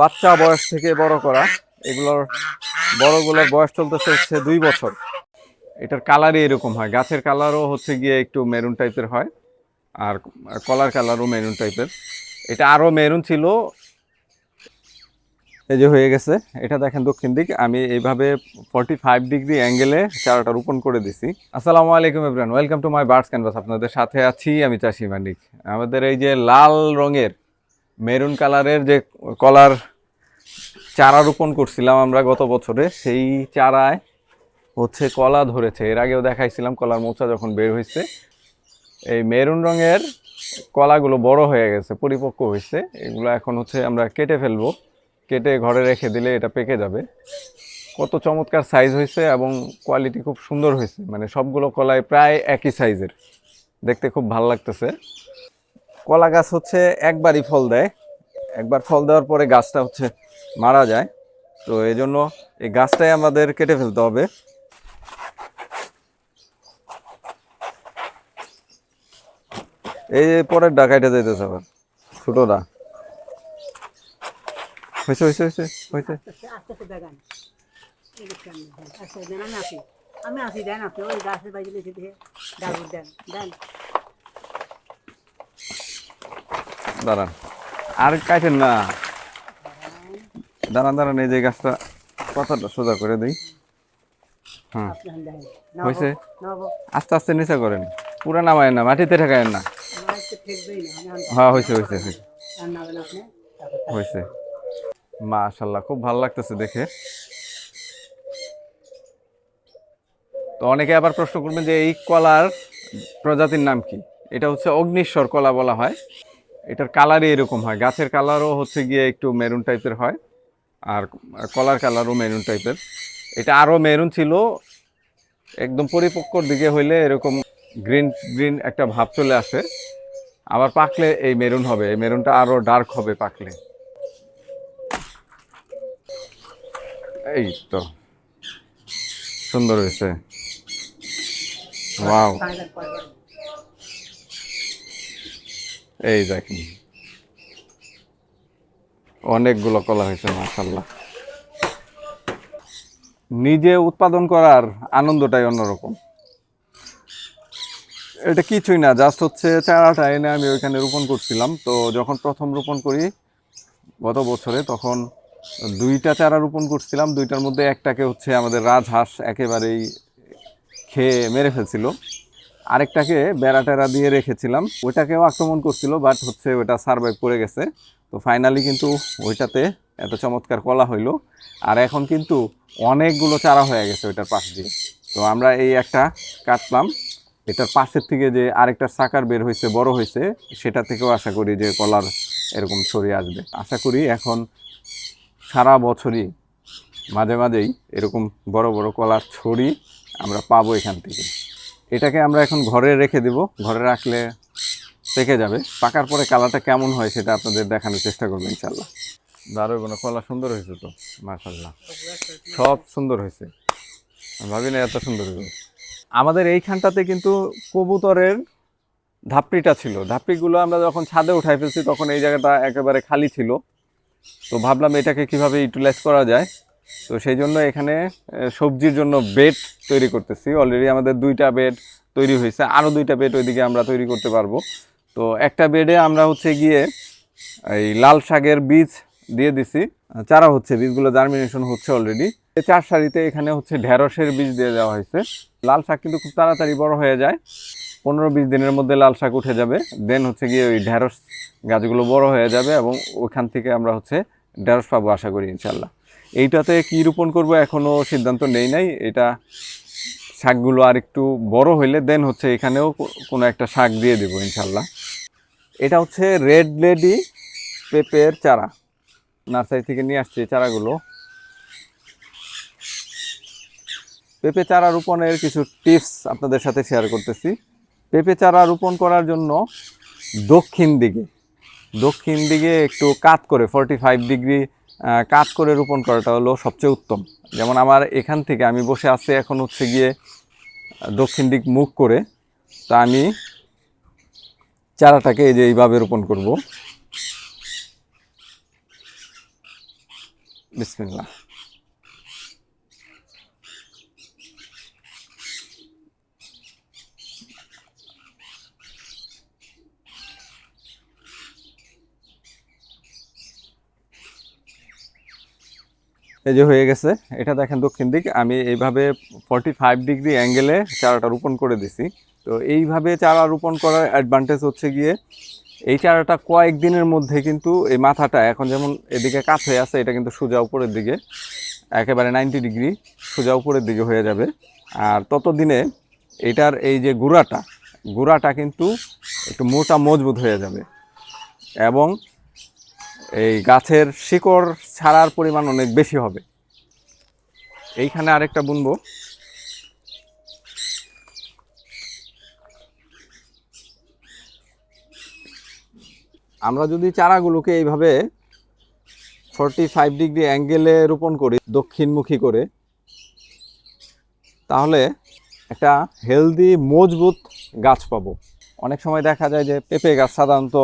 বাচ্চা বয়স থেকে বড় করা, এগুলোর বড়গুলোর বয়স চলতেছে হচ্ছে দুই বছর। এটার কালারই এরকম হয়। গাছের কালারও হচ্ছে গিয়ে একটু মেরুন টাইপের হয়, আর কলার কালারও মেরুন টাইপের এটা আরও মেরুন ছিল। এই যে হয়ে গেছে। এটা দেখেন দক্ষিণ দিক। আমি এইভাবে ফর্টি ফাইভ ডিগ্রি অ্যাঙ্গেলে চারাটা রোপণ করে দিছি। আসসালামু আলাইকুম everyone welcome to my birds canvas আপনাদের সাথে আছি আমি চাষি মানিক। আমাদের এই যে লাল রঙের মেরুন কালারের যে কলার চারা রোপণ করছিলাম আমরা গত বছরে, সেই চারায় হচ্ছে কলা ধরেছে। এর আগেও দেখাইছিলাম কলার মোচা যখন বের হয়েছে, এই মেরুন রঙের কলাগুলো বড় হয়ে গেছে, পরিপক্ক হয়েছে। এগুলো এখন হচ্ছে আমরা কেটে ফেলব। কেটে ঘরে রেখে দিলে এটা পেকে যাবে। কত চমৎকার সাইজ হয়েছে এবং কোয়ালিটি খুব সুন্দর হয়েছে। মানে সবগুলো কলাই প্রায় একই সাইজের দেখতে খুব ভালো লাগতেছে। কলা গাছ হচ্ছে একবারই ফল দেয়। একবার ফল দেওয়ার পরে গাছটা হচ্ছে মারা যায়। তো এই জন্য এই গাছটাই আমাদের কেটে ফেলতে হবে। এই পরের ডাকাইটা যাইতেছে আবার ছোটটা হয়েছে হয়েছে হয়েছে হয়েছে দেন, আমি আসি। দেন আপনি, ওই গাছের বাইরে দেন দেন। দাঁড়ান। আর কাটেন না। দাঁড়ান দাঁড়ান, এই যে গাছটা পাতাটা সোজা করে দিই। হ্যাঁ। হয়েছে? আস্তে আস্তে নিচে করেন। পুরা নামায়েন না, মাটিতে ঠেকায়েন না। হ্যাঁ হয়েছে হয়েছে হয়েছে মাশাল্লাহ, খুব ভালো লাগতেছে দেখে। তো অনেকে আবার প্রশ্ন করবেন যে এই কলার প্রজাতির নাম কি? এটা হচ্ছে অগ্নিশ্বর কলা বলা হয়। এটার কালারই এরকম হয়। গাছের কালারও হচ্ছে গিয়ে একটু মেরুন টাইপের হয় আর কলার কালারও মেরুন টাইপের এটা আরও মেরুন ছিল, একদম পরিপক্কর দিকে হইলে এরকম গ্রিন গ্রিন একটা ভাব চলে আসে। আবার পাকলে এই মেরুন হবে, এই মেরুনটা আরও ডার্ক হবে পাকলে। এই তো, সুন্দর হয়েছে। ওয়াও এই দেখেন। অনেকগুলো কলা হয়েছে মাশাল্লাহ নিজে উৎপাদন করার আনন্দটাই অন্যরকম। এটা কিছুই না জাস্ট হচ্ছে চারাটা এনে আমি ওইখানে রোপণ করছিলাম। তো যখন প্রথম রোপণ করি, গত বছরে তখন দুইটা চারা রোপণ করছিলাম। দুইটার মধ্যে একটাকে হচ্ছে আমাদের রাজহাঁস একেবারেই খেয়ে মেরে ফেলছিল। আরেকটাকে বেড়া টেরা দিয়ে রেখেছিলাম। ওইটাকেও আক্রমণ করছিল বাট হচ্ছে ওটা সার্ভাইভ করে গেছে। তো ফাইনালি কিন্তু ওইটাতে এত চমৎকার কলা হইল। আর এখন কিন্তু অনেকগুলো চারা হয়ে গেছে ওইটার পাশ দিয়ে। তো আমরা এই একটা কাটলাম। এটার পাশের থেকে যে আরেকটা সাকার বের হয়েছে বড় হয়েছে সেটা থেকেও আশা করি যে কলার এরকম ছড়িয়ে আসবে। আশা করি এখন সারা বছরই মাঝে মাঝেই এরকম বড় বড় কলার ছড়ি আমরা পাবো এখান থেকে। এটাকে আমরা এখন ঘরে রেখে দেব। ঘরে রাখলে পেকে যাবে। পাকার পরে কালারটা কেমন হয় সেটা আপনাদের দেখানোর চেষ্টা করব ইনশাল্লাহ দারুণ কলা সুন্দর হয়েছে তো মাশাল্লাহ সব সুন্দর হয়েছে। ভাবি না এত সুন্দর হয়েছে। আমাদের এইখানটাতে কিন্তু কবুতরের ধাপড়িটা ছিল। ধাপড়িগুলো আমরা যখন ছাদে উঠাই ফেলছি, তখন এই জায়গাটা একেবারে খালি ছিল। তো ভাবলাম এটাকে কীভাবে ইউটিলাইজ করা যায়। তো সেই জন্য এখানে সবজির জন্য বেড তৈরি করতেছি। অলরেডি আমাদের দুইটা বেড তৈরি হয়েছে। আরও দুইটা বেড ওইদিকে আমরা তৈরি করতে পারব। তো একটা বেডে আমরা হচ্ছে গিয়ে এই লাল শাকের বীজ দিয়ে দিছি। চারা হচ্ছে, বীজগুলো জার্মিনেশন হচ্ছে অলরেডি চার সারিতে এখানে হচ্ছে ঢেঁড়সের বীজ দিয়ে দেওয়া হয়েছে। লাল শাক কিন্তু খুব তাড়াতাড়ি বড় হয়ে যায়। পনেরো বিশ দিনের মধ্যে লাল শাক উঠে যাবে। দেন হচ্ছে গিয়ে ওই ঢেঁড়স গাছগুলো বড় হয়ে যাবে এবং ওখান থেকে আমরা হচ্ছে ঢেঁড়স পাবো আশা করি ইনশাল্লাহ এইটাতে কি রোপণ করব এখনও সিদ্ধান্ত নেই নাই। এটা শাকগুলো আর একটু বড় হইলে দেন হচ্ছে এখানেও কোনো একটা শাক দিয়ে দেবো ইনশাল্লাহ। এটা হচ্ছে রেড লেডি পেঁপের চারা। নার্সারি থেকে নিয়ে আসছি চারাগুলো। পেঁপে চারা রোপণের কিছু টিপস আপনাদের সাথে শেয়ার করতেছি। পেঁপে চারা রোপণ করার জন্য দক্ষিণ দিকে দক্ষিণ দিকে একটু কাত করে ফর্টি ফাইভ ডিগ্রি কাত করে রোপণ করাটা হলো সবচেয়ে উত্তম। যেমন আমার এখান থেকে আমি বসে আছি এখন হচ্ছে গিয়ে দক্ষিণ দিক মুখ করে, তা আমি চারাটাকে এই যে এইভাবে রোপণ করব। বিসমিল্লাহ। এই যে হয়ে গেছে, এটা দেখেন দক্ষিণ দিক, আমি এইভাবে ফর্টি ফাইভ ডিগ্রি অ্যাঙ্গেলে চারাটা রোপণ করে দিছি। তো এইভাবে চারা রোপণ করার অ্যাডভান্টেজ হচ্ছে গিয়ে, এই চারাটা কয়েক দিনের মধ্যে কিন্তু এই মাথাটা এখন যেমন এদিকে কাত হয়ে আছে, এটা কিন্তু সোজা উপরের দিকে, একেবারে নাইনটি ডিগ্রি সোজা উপরের দিকে হয়ে যাবে। আর ততদিনে এটার এই যে গুঁড়াটা গুঁড়াটা কিন্তু একটু মোটা মজবুত হয়ে যাবে। এবং এই গাছের শিকড় ছাড়ার পরিমাণ অনেক বেশি হবে। এইখানে আরেকটা বুনবো। আমরা যদি চারাগুলোকে এইভাবে ফর্টি ফাইভ ডিগ্রি অ্যাঙ্গেলে রোপণ করি, দক্ষিণমুখী করে, তাহলে একটা হেলদি মজবুত গাছ পাবো। অনেক সময় দেখা যায় যে পেঁপে গাছ সাধারণত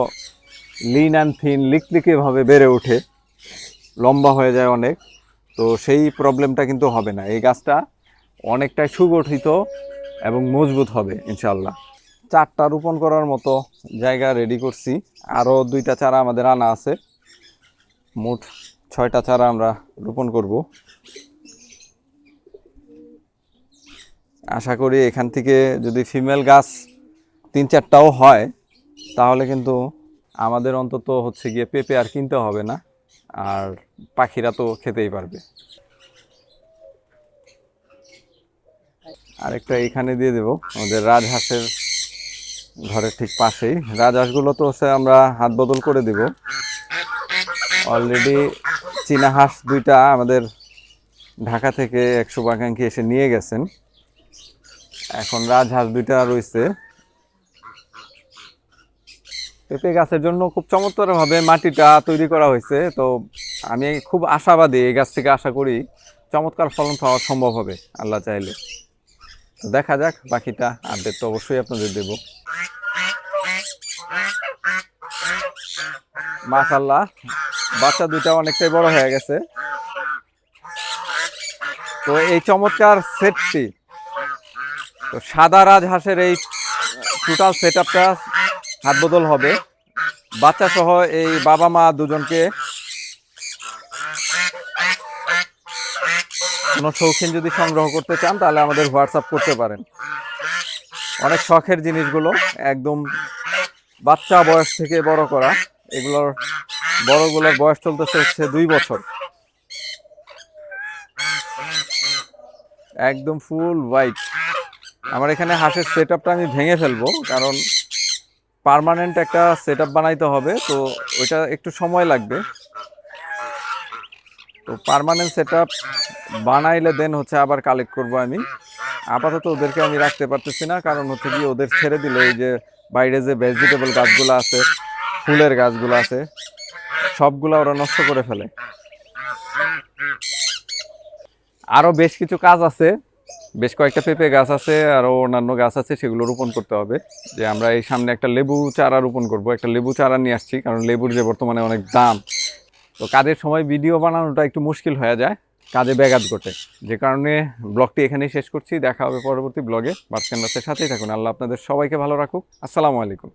লিন অ্যান্ড থিন লিকলিকেভাবে বেড়ে ওঠে, লম্বা হয়ে যায় অনেক, তো সেই প্রবলেমটা কিন্তু হবে না। এই গাছটা অনেকটাই সুগঠিত এবং মজবুত হবে ইনশাল্লাহ চারটা রোপণ করার মতো জায়গা রেডি করছি। আরও দুইটা চারা আমাদের আনা আছে। মোট ছয়টা চারা আমরা রোপণ করব। আশা করি এখান থেকে যদি ফিমেল গাছ তিন চারটাও হয়, তাহলে কিন্তু আমাদের অন্তত হচ্ছে গিয়ে পেঁপে আর কিনতে হবে না, আর পাখিরা তো খেতেই পারবে। আরেকটা এখানে দিয়ে দেব, আমাদের রাজহাঁসের ঘরের ঠিক পাশেই। রাজহাঁসগুলো তো হচ্ছে আমরা হাত বদল করে দেব। অলরেডি চীনা হাঁস দুইটা আমাদের ঢাকা থেকে একশো বাগাঙ্কি এসে নিয়ে গেছেন। এখন রাজহাঁস দুইটা রয়েছে। পেঁপে গাছের জন্য খুব চমৎকারভাবে মাটিটা তৈরি করা হয়েছে। তো আমি খুব আশাবাদী এই গাছ থেকে আশা করি চমৎকার ফলন পাওয়া সম্ভব হবে, আল্লাহ চাইলে। দেখা যাক, বাকিটা আপডেট তো অবশ্যই আপনাদের দেব। মাশাল্লাহ বাচ্চা দুইটা অনেকটাই বড় হয়ে গেছে। তো এই চমৎকার সেটটি, তো সাদা রাজহাঁসের এই টোটাল সেট আপটা হাত বদল হবে। বাচ্চা সহ এই বাবা মা দুজনকে কোনো শৌখিন যদি সংগ্রহ করতে চান, তাহলে আমাদের হোয়াটসঅ্যাপ করতে পারেন। অনেক শখের জিনিসগুলো, একদম বাচ্চা বয়স থেকে বড় করা। এগুলোর, বড়গুলোর বয়স চলতেছে হচ্ছে দুই বছর। একদম ফুল হোয়াইট। আমার এখানে হাঁসের সেট আমি ভেঙে ফেলব, কারণ পার্মানেন্ট একটা সেট বানাইতে হবে, তো ওইটা একটু সময় লাগবে। তো পারমানেন্ট সেট বানাইলে দেন হচ্ছে আবার কালেক্ট করব আমি। আপাতত ওদেরকে আমি রাখতে পারতেছি না, কারণ হচ্ছে কি ওদের ছেড়ে দিলে এই যে বাইরে যে ভেজিটেবল গাছগুলো আছে, ফুলের গাছগুলো আছে, সবগুলো ওরা নষ্ট করে ফেলে। আরও বেশ কিছু কাজ আছে বেশ কয়েকটা পেঁপে গাছ আছে আরও অন্যান্য গাছ আছে, সেগুলো রোপণ করতে হবে। যে আমরা এই সামনে একটা লেবু চারা রোপণ করব, একটা লেবু চারা নিয়ে আসছি, কারণ লেবুর যে বর্তমানে অনেক দাম। তো কাজের সময় ভিডিও বানানোটা একটু মুশকিল হয়ে যায়, কাজে ব্যাঘাত ঘটে। যে কারণে ব্লগটি এখানেই শেষ করছি, দেখা হবে পরবর্তী ব্লগে। বাস ক্যানভাসের সাথেই থাকুন। আল্লাহ আপনাদের সবাইকে ভালো রাখুক। আসসালামু আলাইকুম।